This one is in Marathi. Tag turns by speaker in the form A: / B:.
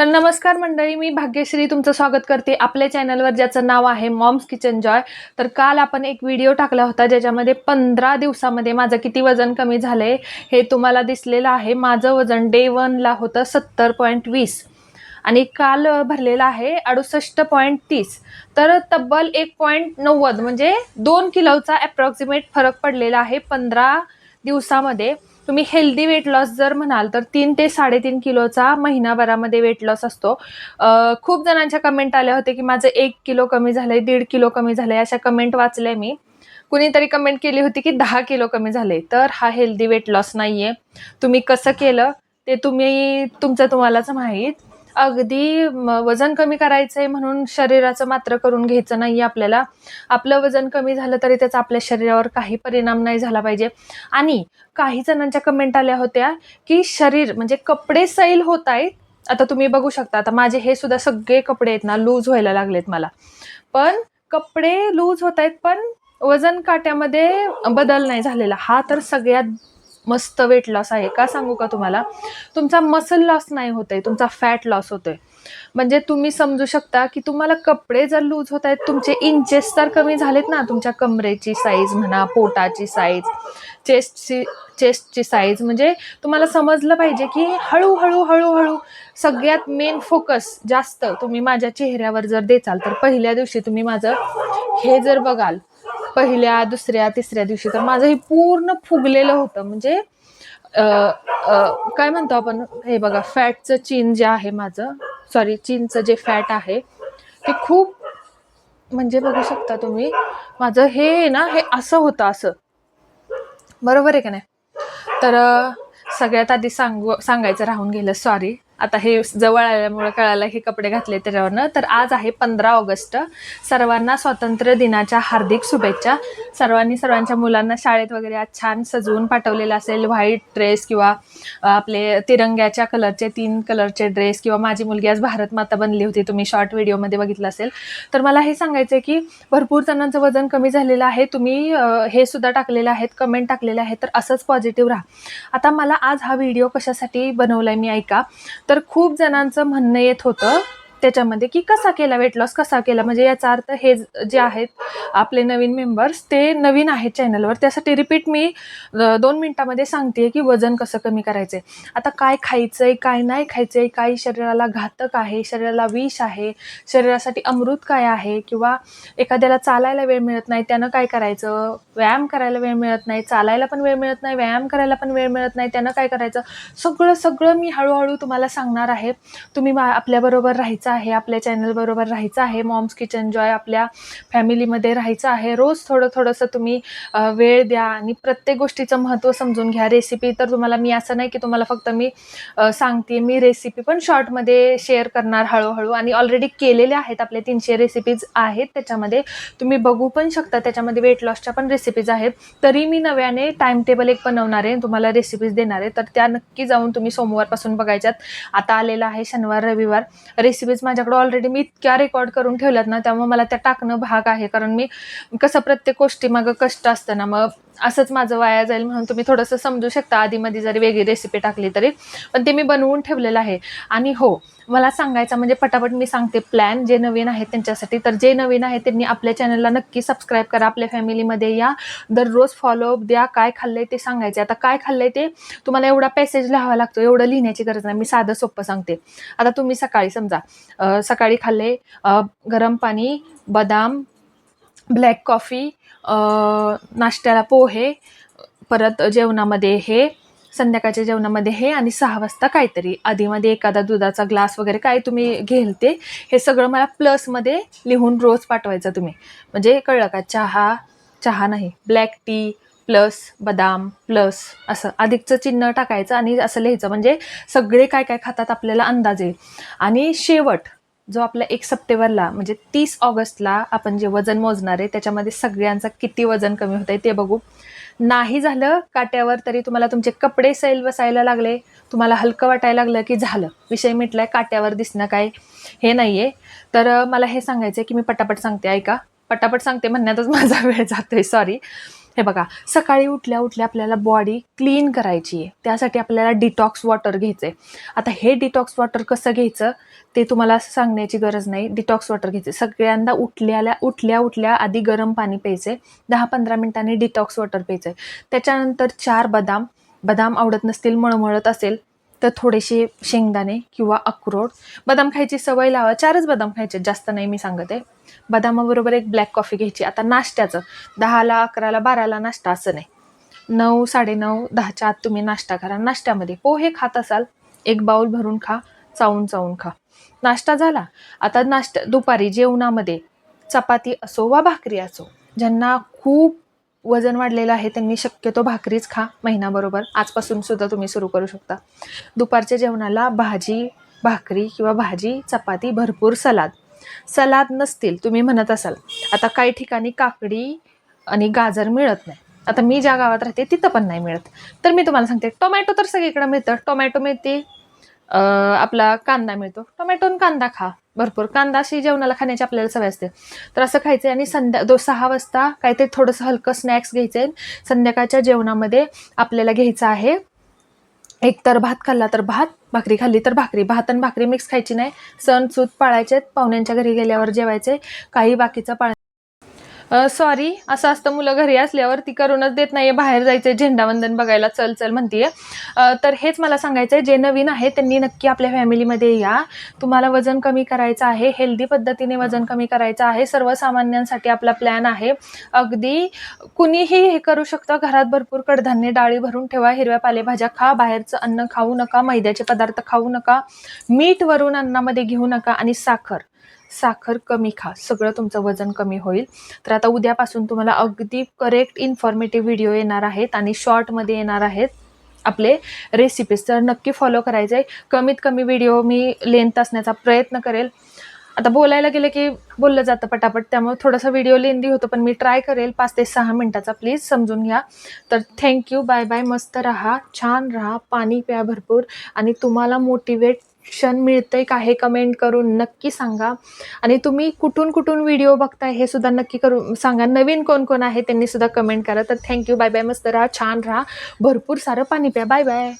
A: तर नमस्कार मंडळी मी भाग्यश्री तुमचं स्वागत करते आपल्या चॅनलवर ज्याचं नाव आहे मॉम्स किचन जॉय तर काल आपण एक व्हिडिओ टाकला होता ज्याच्यामध्ये पंधरा दिवसामध्ये माझं किती वजन कमी झालं आहे हे तुम्हाला दिसलेलं आहे. माझं वजन डे वनला होतं सत्तर पॉईंट वीस आणि काल भरलेला भरलेलं आहे अडुसष्ट पॉईंट तीस. तर तब्बल एक पॉईंट नव्वद म्हणजे दोन किलोचा ॲप्रॉक्सिमेट फरक पडलेला आहे पंधरा दिवसामध्ये. तुम्ही हेल्दी वेट लॉस जर म्हणाल तर तीन ते साडेतीन किलोचा महिनाभरामध्ये वेट लॉस असतो. खूप जणांच्या कमेंट आल्या होत्या की माझं एक किलो कमी झालंय दीड किलो कमी झालंय अशा कमेंट वाचल्या मी. कुणीतरी कमेंट केली होती की दहा किलो कमी झाले तर हा हेल्दी वेट लॉस नाहीये. तुम्ही कसं केलं ते तुम्ही तुमचं तुम्हालाच माहीत. अगदी वजन कमी करायचंय म्हणून शरीराचं मात्र करून घ्यायचं नाही आपल्याला. आपलं वजन कमी झालं तरी त्याचा आपल्या शरीरावर काही परिणाम नाही झाला पाहिजे. आणि काही जणांच्या कमेंट आल्या होत्या की शरीर म्हणजे कपडे सैल होत आहेत आता तुम्ही बघू शकता आता माझे हे सुद्धा सगळे कपडे आहेत ना लूज व्हायला लागलेत मला. पण कपडे लूज होत आहेत पण वजन काट्यामध्ये बदल नाही झालेला. हा तर सगळ्यात मस्त वेट लॉस आहे. का सांगू का तुम्हाला? तुमचा मसल लॉस नाही होत आहे तुमचा फॅट लॉस होतोय. म्हणजे तुम्ही समजू शकता की तुम्हाला कपडे जर लूज होत आहेत तुमचे इंचेस तर कमी झालेत ना तुमच्या कमरेची साईज म्हणा पोटाची साईज चेस्टची चेस्टची साईज म्हणजे तुम्हाला समजलं पाहिजे की हळूहळू हळूहळू सगळ्यात मेन फोकस जास्त तुम्ही माझ्या चेहऱ्यावर जर देचाल तर पहिल्या दिवशी तुम्ही माझं हे जर बघाल पहिल्या दुसऱ्या तिसऱ्या दिवशी. तर माझं हे पूर्ण फुगलेलं होतं. म्हणजे काय म्हणतो आपण? हे बघा फॅटचं चीन जे आहे माझं सॉरी चीनचं जे फॅट आहे ते खूप म्हणजे बघू शकता तुम्ही माझं हे ना हे असं होतं असं. बरोबर आहे का नाही? तर सगळ्यात आधी सांगू सांगायचं राहून गेलं सॉरी आता हे जवळ आल्यामुळे कळायला हे कपडे घातले त्याच्यावरनं. तर आज आहे पंधरा ऑगस्ट. सर्वांना स्वातंत्र्य दिनाच्या हार्दिक शुभेच्छा. सर्वांनी सर्वांच्या मुलांना शाळेत वगैरे आज छान सजवून पाठवलेलं असेल. व्हाईट ड्रेस किंवा आपले तिरंग्याच्या कलरचे तीन कलरचे ड्रेस किंवा माझी मुलगी आज भारत माता बनली होती तुम्ही शॉर्ट व्हिडिओमध्ये बघितलं असेल. तर मला हे सांगायचं आहे की भरपूर जणांचं वजन कमी झालेलं आहे. तुम्ही हे सुद्धा टाकलेलं आहेत कमेंट टाकलेले आहेत. तर असंच पॉझिटिव्ह राहा. आता मला आज हा व्हिडिओ कशासाठी बनवलाय मी ऐका. तर खूप जणांचं म्हणणं येत होतं त्याच्यामध्ये की कसा केला वेट लॉस कसा केला? म्हणजे याचा अर्थ हे जे आहेत आपले नवीन मेंबर्स ते नवीन आहेत चॅनलवर त्यासाठी रिपीट मी दोन मिनिटामध्ये सांगते की वजन कसं कमी करायचं आहे आता काय खायचं आहे काय नाही खायचं आहे काय शरीराला घातक आहे शरीराला विष आहे शरीरासाठी अमृत काय आहे किंवा एखाद्याला चालायला वेळ मिळत नाही त्यानं काय करायचं? व्यायाम करायला वेळ मिळत नाही चालायला पण वेळ मिळत नाही व्यायाम करायला पण वेळ मिळत नाही त्यानं काय करायचं? सगळं सगळं मी हळूहळू तुम्हाला सांगणार आहे. तुम्ही मा आपल्याबरोबर राहायचं आहे आपल्या चॅनल बरोबर राहायचं आहे मॉम्स किचन जॉय आपल्या फॅमिलीमध्ये राहायचं आहे. रोज थोडं थोडंसं तुम्ही वेळ द्या आणि प्रत्येक गोष्टीचं महत्त्व समजून घ्या. रेसिपी तर तुम्हाला मी असं नाही की तुम्हाला फक्त मी सांगते. मी रेसिपी पण शॉर्टमध्ये शेअर करणार हळूहळू आणि ऑलरेडी केलेल्या आहेत. आपले तीनशे रेसिपीज आहेत. त्याच्यामध्ये तुम्ही बघू पण शकता. त्याच्यामध्ये वेट लॉसच्या पण रेसिपीज आहेत. तरी मी नव्याने टाइम टेबल एक बनवणार आहे. तुम्हाला रेसिपीज देणार आहे. तर त्या नक्की जाऊन तुम्ही सोमवारपासून बघायच्यात. आता आलेला आहे शनिवार रविवार. रेसिपीज माझ्याकडे ऑलरेडी मी इतक्या रेकॉर्ड करून ठेवल्यात ना त्यामुळे मला त्या टाकणं भाग आहे. कारण मी कसं प्रत्येक गोष्टी मागं कष्ट असतं ना मग असंच माझं वाया जाईल म्हणून तुम्ही थोडंसं समजू शकता आधीमध्ये जरी वेगळी रेसिपी टाकली तरी. पण ते मी बनवून ठेवलेलं आहे. आणि हो मला सांगायचं म्हणजे पटापट मी सांगते प्लॅन जे नवीन आहेत त्यांच्यासाठी. तर जे नवीन आहे त्यांनी आपल्या चॅनलला नक्की सबस्क्राईब करा. आपल्या फॅमिलीमध्ये या. दररोज फॉलोअप द्या. काय खाल्लंय ते सांगायचे आता काय खाल्लंय ते तुम्हाला एवढा पॅसेज लिहावा लागतो एवढं लिहिण्याची गरज नाही. मी साधं सोपं सांगते. आता तुम्ही सकाळी समजा सकाळी खाल्ले गरम पाणी बदाम ब्लॅक कॉफी नाश्त्याला पोहे परत जेवणामध्ये हे संध्याकाळच्या जेवणामध्ये हे आणि सहा वाजता काहीतरी. आधीमध्ये एखादा दुधाचा ग्लास वगैरे काय तुम्ही घेल ते हे सगळं मला प्लसमध्ये लिहून रोज पाठवायचं तुम्ही. म्हणजे कळलं का? चहा चहा नाही ब्लॅक टी प्लस बदाम प्लस असं अधिकचं चिन्ह टाकायचं आणि असं लिहायचं. म्हणजे सगळे काय काय खातात आपल्याला अंदाज. येईल आणि शेवट जो आपला एक सप्टेंबरला म्हणजे तीस ऑगस्टला आपण जे वजन मोजणार आहे त्याच्यामध्ये सगळ्यांचं किती वजन कमी होत आहे ते बघू. नाही झालं काट्यावर तरी तुम्हाला तुमचे कपडे सैल बसायला लागले. तुम्हाला हलकं वाटायला लागलं की झालं. विषय मिटलाय काट्यावर दिसणं काय हे नाही आहे तर मला हे सांगायचं आहे की मी पटापट सांगते ऐका. पटापट सांगते म्हणण्यातच माझा वेळ जातोय सॉरी हे बघा सकाळी उठल्या उठल्या आपल्याला बॉडी क्लीन करायची आहे. त्यासाठी आपल्याला डिटॉक्स वॉटर घ्यायचं आहे आता हे डिटॉक्स वॉटर कसं घ्यायचं? ते तुम्हाला सांगण्याची गरज नाही. डिटॉक्स वॉटर घ्यायचं सगळ्यांदा उठल्याला उठल्या उठल्या आधी गरम पाणी प्यायचे दहा पंधरा मिनिटांनी डिटॉक्स वॉटर प्यायचं त्याच्यानंतर चार बदाम. बदाम आवडत नसतील मळमळत असेल तर थोडेसे शेंगदाणे किंवा अक्रोड. बदाम खायची सवय लावा. चारच बदाम खायचे जास्त नाही मी सांगते. बदामाबरोबर एक ब्लॅक कॉफी घ्यायची. आता नाश्त्याचं. दहाला अकराला बाराला नाश्ता असं नाही. नऊ साडेनऊ दहाच्या आत तुम्ही नाश्ता करा. नाश्त्यामध्ये पोहे खात असाल एक बाऊल भरून खा चावून चावून खा. नाश्ता झाला. आता नाश्ता दुपारी जेवणामध्ये चपाती असो वा भाकरी असो ज्यांना खूप वजन वाढलेलं आहे त्यांनी शक्यतो भाकरीच खा महिनाबरोबर आजपासून सुद्धा तुम्ही सुरू करू शकता. दुपारच्या जेवणाला भाजी भाकरी किंवा भाजी चपाती भरपूर सलाद. सलाद नसतील तुम्ही म्हणत असाल. आता काही ठिकाणी काकडी आणि गाजर मिळत नाही. आता मी ज्या गावात राहते तिथं पण नाही मिळत. तर मी तुम्हाला सांगते टोमॅटो तर सगळीकडे मिळतं. टोमॅटो मिळते आपला कांदा मिळतो. टोमॅटो आणि कांदा खा. भरपूर कांदा अशी जेवणाला खाण्याची आपल्याला सवय असते. तर असं खायचं आणि संध्या दो सहा वाजता काहीतरी थोडंसं हलकं स्नॅक्स घ्यायचं आहे संध्याकाळच्या जेवणामध्ये आपल्याला घ्यायचं आहे एक तर भात खाल्ला तर भात भाकरी खाल्ली तर भाकरी. भात आणि भाकरी मिक्स खायची नाही. सण सूत पाळायचे पाहुण्यांच्या घरी गेल्यावर जेवायचे काही बाकीचं पाळ सॉरी असं असतं मुलं घरी असल्यावर ती करूनच देत नाहीये बाहेर जायचंय झेंडावंदन बघायला चल चल म्हणतीये. तर हेच मला सांगायचं आहे जे नवीन आहे त्यांनी नक्की आपल्या फॅमिलीमध्ये या. तुम्हाला वजन कमी करायचं आहे हेल्दी पद्धतीने वजन कमी करायचं आहे सर्वसामान्यांसाठी आपला प्लॅन आहे. अगदी कुणीही हे करू शकतं घरात भरपूर कडधान्य डाळी भरून ठेवा हिरव्या पालेभाज्या खा बाहेरचं अन्न खाऊ नका मैद्याचे पदार्थ खाऊ नका मीठ वरून अन्नामध्ये घेऊ नका आणि साखर. साखर कमी खा. सगळं तुमचं वजन कमी होईल. तर आता उद्यापासून तुम्हाला अगदी करेक्ट इन्फॉर्मेटिव्ह व्हिडिओ येणार आहेत आणि शॉर्टमध्ये येणार आहेत आपले रेसिपीज तर नक्की फॉलो करायचे आहे कमीत कमी व्हिडिओ मी लेंथ असण्याचा प्रयत्न करेल. आता बोलायला गेलं की बोललं जातं पटापट त्यामुळे थोडासा व्हिडिओ लेंदी होतो पण मी ट्राय करेल. पाच ते सहा मिनटाचा प्लीज समजून घ्या. तर थँक्यू बाय बाय मस्त राहा. छान राहा. पाणी प्या भरपूर. आणि तुम्हाला मोटिवेट मोटिवेशन मिळतंय का हे कमेंट करून नक्की सांगा. आणि तुम्ही कुठून कुठून व्हिडिओ बघताय हे सुद्धा नक्की करून सांगा. नवीन कोण कोण आहे त्यांनी सुद्धा कमेंट करा. तर थँक्यू बाय बाय मस्त राहा छान राहा. भरपूर सारं पाणी प्या. Bye bye